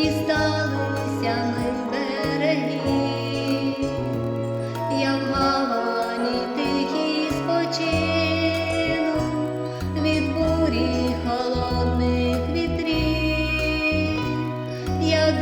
дісталися ми береги, як в гавані тихій спочину від бурі холодних вітрів. Я